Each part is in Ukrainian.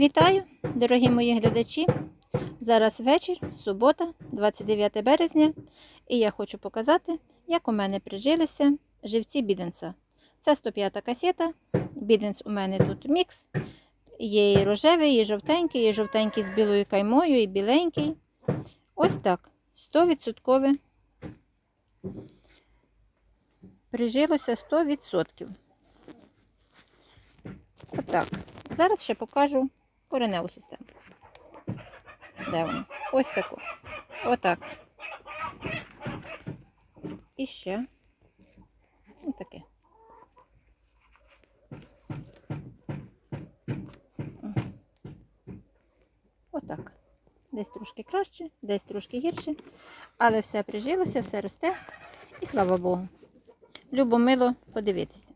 Вітаю, дорогі мої глядачі. Зараз вечір, субота, 29 березня, і я хочу показати, як у мене прижилися живці біденса. Це 105 касета. Біденс у мене тут мікс. Є і рожевий, і жовтенький, і жовтенький з білою каймою, і біленький. Ось так. 100%. Прижилося 100%. Отак. Зараз ще покажу кореневу систему. Де вона? Ось таку. Отак. І ще. Ось таке. Отак. Десь трошки краще, десь трошки гірше. Але все прижилося, все росте. І слава Богу. Любо мило подивитися.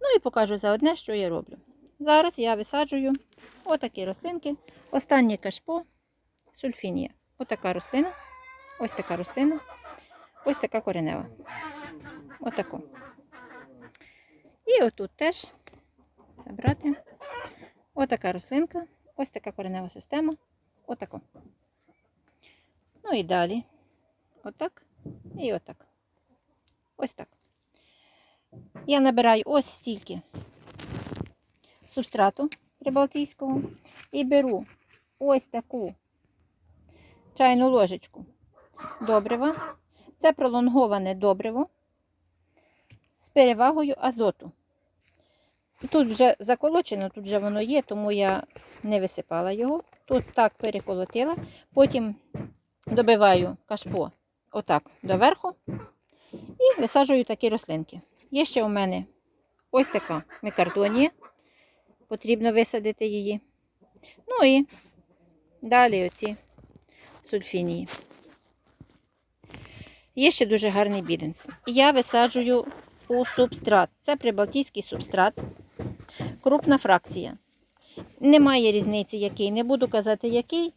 Ну і покажу заодне, що я роблю. Зараз я висаджую отакі рослинки. Останнє кашпо сульфінія. Отака рослина, ось така рослина, ось така коренева. Отаку. І отут теж забрати. Отака рослинка, ось така коренева система. Отако. Ну і далі. Отак і отак. Ось так. Я набираю ось стільки субстрату прибалтійського і беру ось таку чайну ложечку добрива. Це пролонговане добриво з перевагою азоту. Тут вже заколочено, тут вже воно є, тому я не висипала його. Тут так переколотила, потім добиваю кашпо отак доверху і висаджую такі рослинки. Є ще у мене ось така мікардонія. Потрібно висадити її. Ну і далі оці сульфінії. Є ще дуже гарний біденс. Я висаджую у субстрат. Це прибалтійський субстрат, крупна фракція. Немає різниці, який. Не буду казати, який.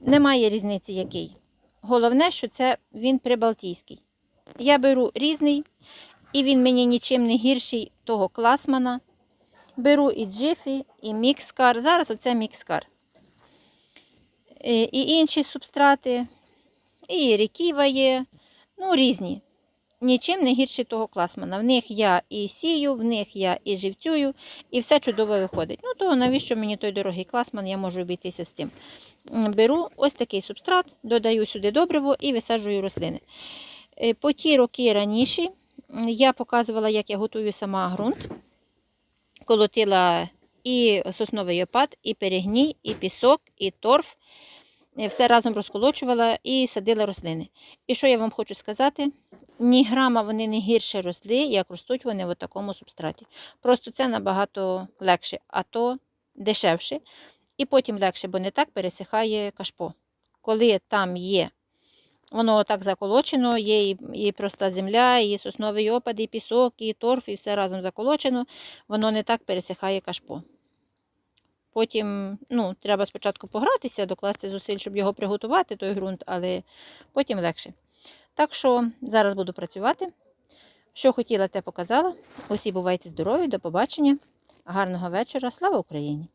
Немає різниці, який. Головне, що це він прибалтійський. Я беру різний, і він мені нічим не гірший того класмана. Беру і джифі, і мікскар. Зараз оце мікскар. Е, І інші субстрати, і ріківа є, ну, різні. Нічим не гірший того класмана. В них я і сію, в них я і живцюю, і все чудово виходить. Ну, то навіщо мені той дорогий класман, я можу обійтися з цим. Беру ось такий субстрат, додаю сюди добриво і висаджую рослини. Е, По ті роки раніше я показувала, як я готую сама ґрунт. Колотила і сосновий опад, і перегній, і пісок, і торф. Е, Все разом розколочувала і садила рослини. І що я вам хочу сказати? Ні грама вони не гірше росли, як ростуть вони в такому субстраті. Просто це набагато легше, а то дешевше. І потім легше, бо не так пересихає кашпо. Коли там є, воно так заколочено, є і, і проста земля, і сосновий опад, і пісок, і торф, і все разом заколочено, воно не так пересихає кашпо. Потім ну, треба спочатку погратися, докласти зусиль, щоб його приготувати, той ґрунт, але потім легше. Так що зараз буду працювати. Що хотіла, те показала. Усі бувайте здорові, до побачення. Гарного вечора. Слава Україні!